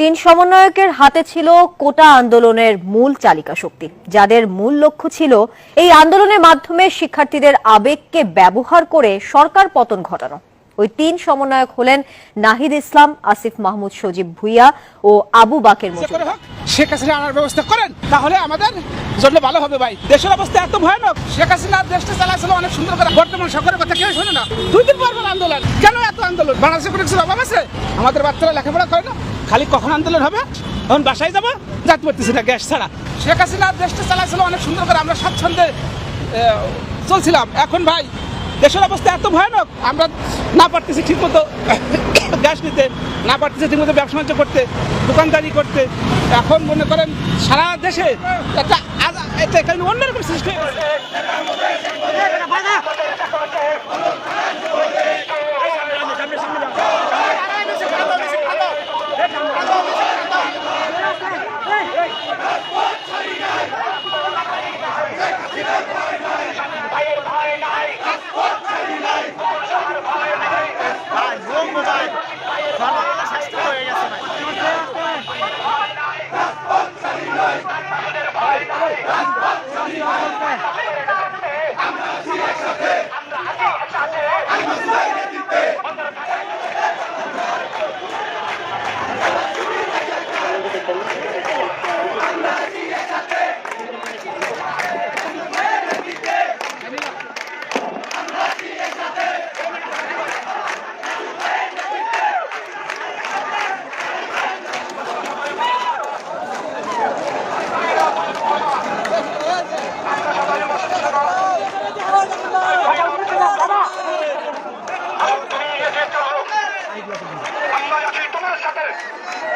তিন সমন্বয়কের হাতে ছিল কোটা আন্দোলনের মূল চালিকা শক্তি। যাদের মূল লক্ষ্য ছিল এই আন্দোলনের মাধ্যমে শিক্ষার্থীদের আবেগকে ব্যবহার করে সরকার পতন ঘটানো। ওই তিন সমন্বয়ক হলেন নাহিদ ইসলাম, আসিফ মাহমুদ, সজীব ভুইয়া ও আবু বাকের মজুমদার। শেখ হাসিনা আনার ব্যবস্থা করেন, তাহলে আমাদের জন্য ভালো হবে ভাই। দেশের অবস্থা এত ভয়ানক, শেখ হাসিনা দেশটা চালাচ্ছিল অনেক সুন্দর করে, বর্তমান সরকারের কথা কেউ শোনে না। দুই দিন পর আন্দোলন। আন্দোলন। বাংলাদেশে কোনো কিছুর অভাব আছে? আমাদের বাচ্চারা লেখাপড়া করে না? খালি কখন আন্দোলন হবে? তখন বাসায় যাব? যাতে পারতেছি না গ্যাস ছাড়া। শেখ হাসিনা দেশটা চালাচ্ছিল অনেক সুন্দর করে। আমরা স্বাচ্ছন্দ্যে চলছিলাম। এখন ভাই, দেশের অবস্থা এত ভয়ানক। আমরা না পারতেছি ঠিকমতো গ্যাস নিতে, না পারতেছি ঠিকমতো ব্যবসা বাণিজ্য করতে, দোকানদারি করতে। এখন মনে করেন সারা দেশে একটা অন্যরকম সৃষ্টি হয়ে গেছে। আমরা আছি তোমার সাথে Yeah.